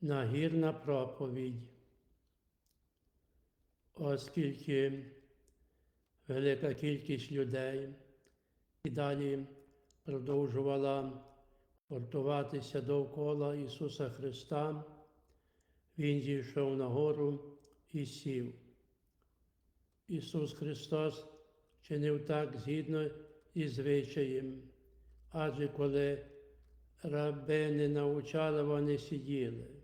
нагірна проповідь, оскільки велика кількість людей і далі продовжувала гуртуватися довкола Ісуса Христа, Він зійшов на гору і сів. Ісус Христос чинив так згідно із звичаєм, адже коли рабини навчали, вони сиділи.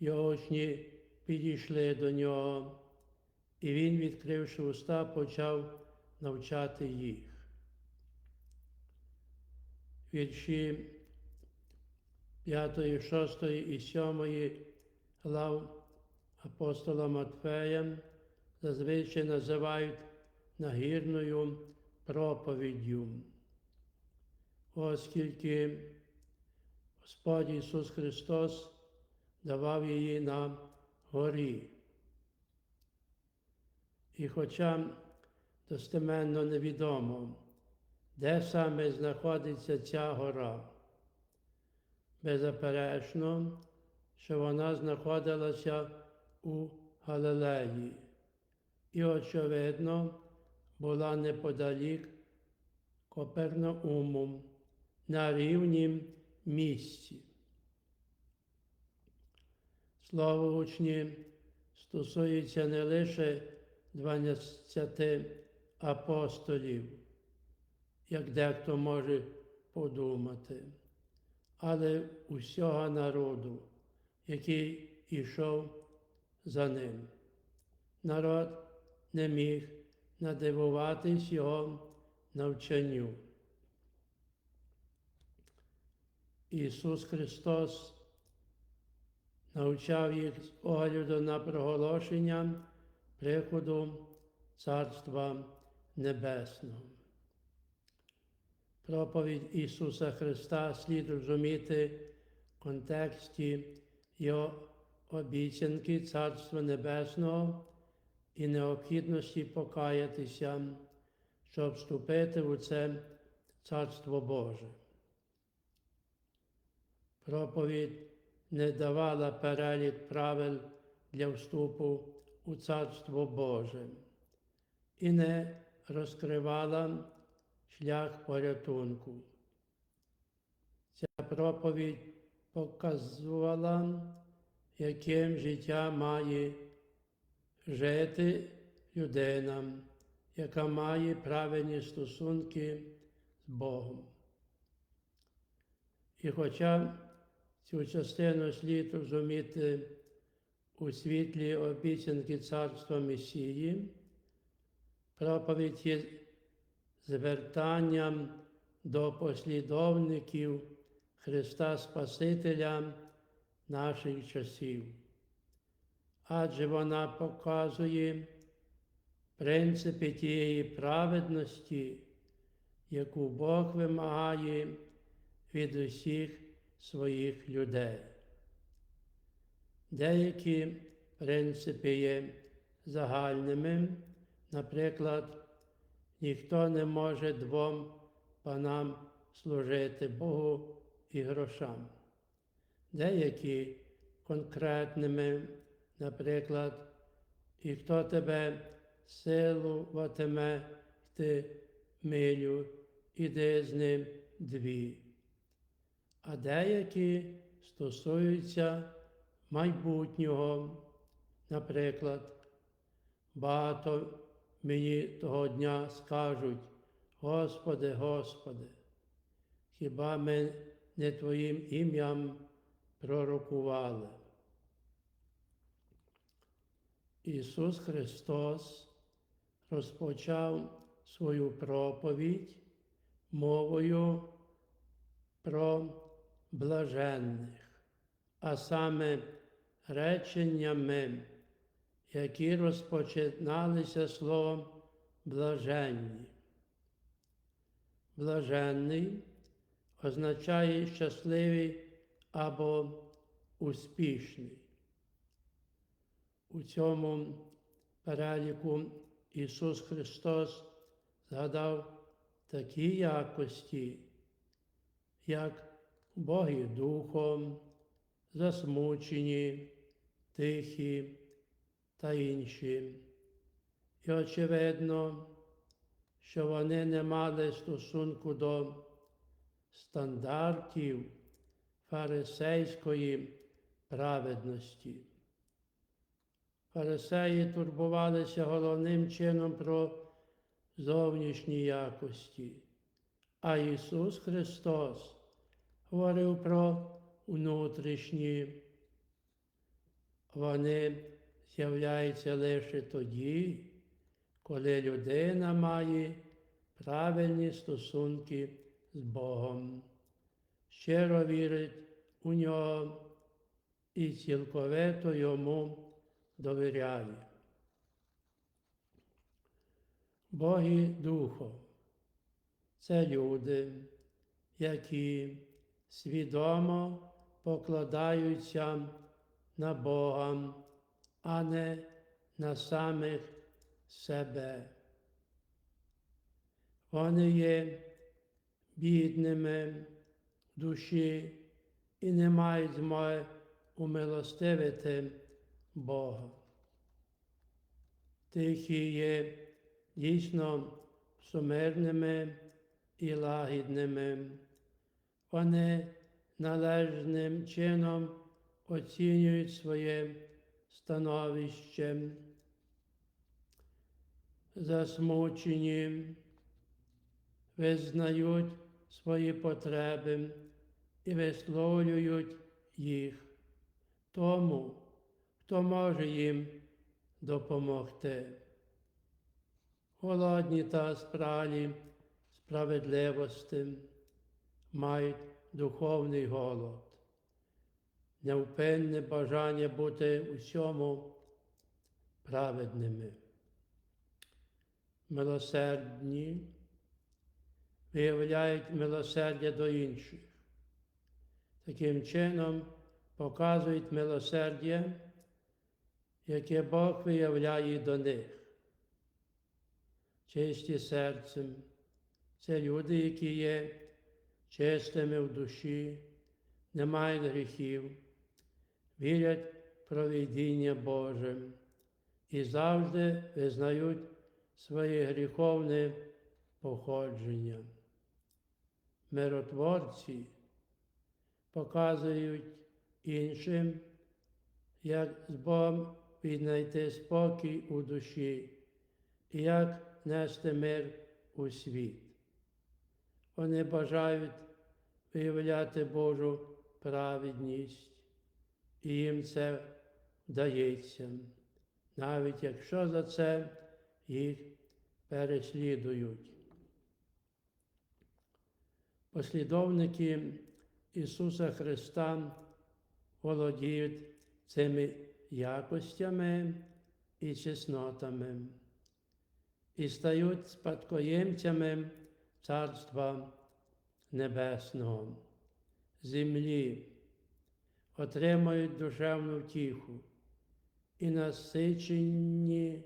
Його учні підійшли до нього, і він, відкривши уста, почав навчати їх. Вірші 5, 6 і 7 глав апостола Матфея зазвичай називають нагірною проповіддю, оскільки Господь Ісус Христос давав її на горі. І хоча достеменно невідомо, де саме знаходиться ця гора, беззаперечно, що вона знаходилася у Галилеї і, очевидно, була неподалік Копернауму на рівнім місці. Слово учні стосується не лише 12 апостолів, як дехто може подумати, але усього народу, який ішов за ним. Народ не міг надивуватись його навчанню. Ісус Христос навчав їх з огляду на проголошення приходу Царства Небесного. Проповідь Ісуса Христа слід розуміти в контексті Його обіцянки Царства Небесного і необхідності покаятися, щоб вступити у це Царство Боже. Проповідь не давала перелік правил для вступу у Царство Боже і не розкривала шлях порятунку. Ця проповідь показувала, яким життя має жити людина, яка має правильні стосунки з Богом. І хоча цю частину слід розуміти у світлі обіцянки Царства Месії, проповідь є звертанням до послідовників Христа Спасителя наших часів, адже вона показує принципи тієї праведності, яку Бог вимагає від усіх своїх людей. Деякі принципи є загальними, наприклад, ніхто не може двом панам служити Богу і грошам. Деякі конкретними, наприклад, і хто тебе силуватиме йти милю, іди з ним дві. А деякі стосуються майбутнього, наприклад, багато мені того дня скажуть, Господи, Господи, хіба ми не Твоїм ім'ям пророкували? Ісус Христос розпочав свою проповідь мовою про блаженних, а саме реченнями, які розпочиналися словом блаженні. Блаженний означає щасливий або успішний. У цьому переліку Ісус Христос згадав такі якості, як Боги Духом, засмучені, тихі та інші. І очевидно, що вони не мали стосунку до стандартів фарисейської праведності. Фарисеї турбувалися головним чином про зовнішні якості, а Ісус Христос говорив про внутрішні. Вони з'являються лише тоді, коли людина має правильні стосунки з Богом, щиро вірить у нього і цілковито йому довіряє. Боги Духом це люди, які свідомо покладаються на Бога, а не на самих себе. Вони є бідними душі і не мають змоги умилостивити Бога. Тихі є дійсно сумирними і лагідними. Вони належним чином оцінюють своє становище, засмучені, визнають свої потреби і висловлюють їх тому, хто може їм допомогти. Голодні та спралі справедливості мають духовний голод, невпинне бажання бути усьому праведними. Милосердні виявляють милосердя до інших. Таким чином показують милосердя, яке Бог виявляє до них. Чисті серцем це люди, які є чистими в душі, не мають гріхів, вірять в провідіння Боже і завжди визнають своє гріховне походження. Миротворці показують іншим, як з Богом віднайти спокій у душі і як нести мир у світ. Вони бажають виявляти Божу праведність, і їм це вдається, навіть якщо за це їх переслідують. Послідовники Ісуса Христа володіють цими якостями і чеснотами. І стають спадкоємцями Царства Небесного, землі, отримують душевну втіху і насичені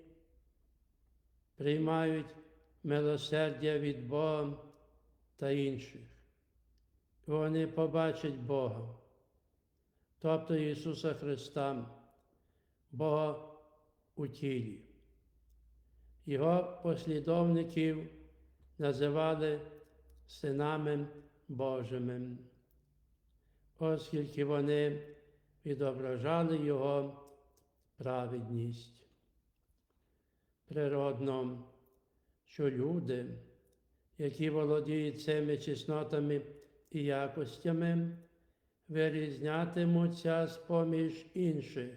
приймають милосердя від Бога та інших. Вони побачать Бога, тобто Ісуса Христа, Бога у тілі. Його послідовників називали синами Божими, оскільки вони відображали Його праведність. Природно, що люди, які володіють цими чеснотами і якостями, вирізнятимуться з поміж інших,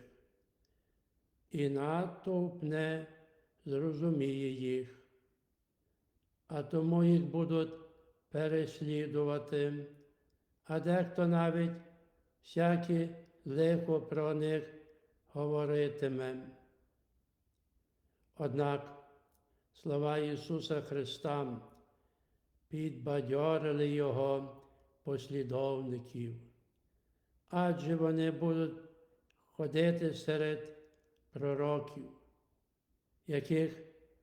і натовп не зрозуміє їх, а тому їх будуть переслідувати, а дехто навіть всякі лихо про них говоритиме. Однак слова Ісуса Христа підбадьорили Його послідовників, адже вони будуть ходити серед пророків, яких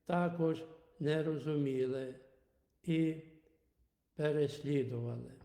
також не розуміли і переслідували.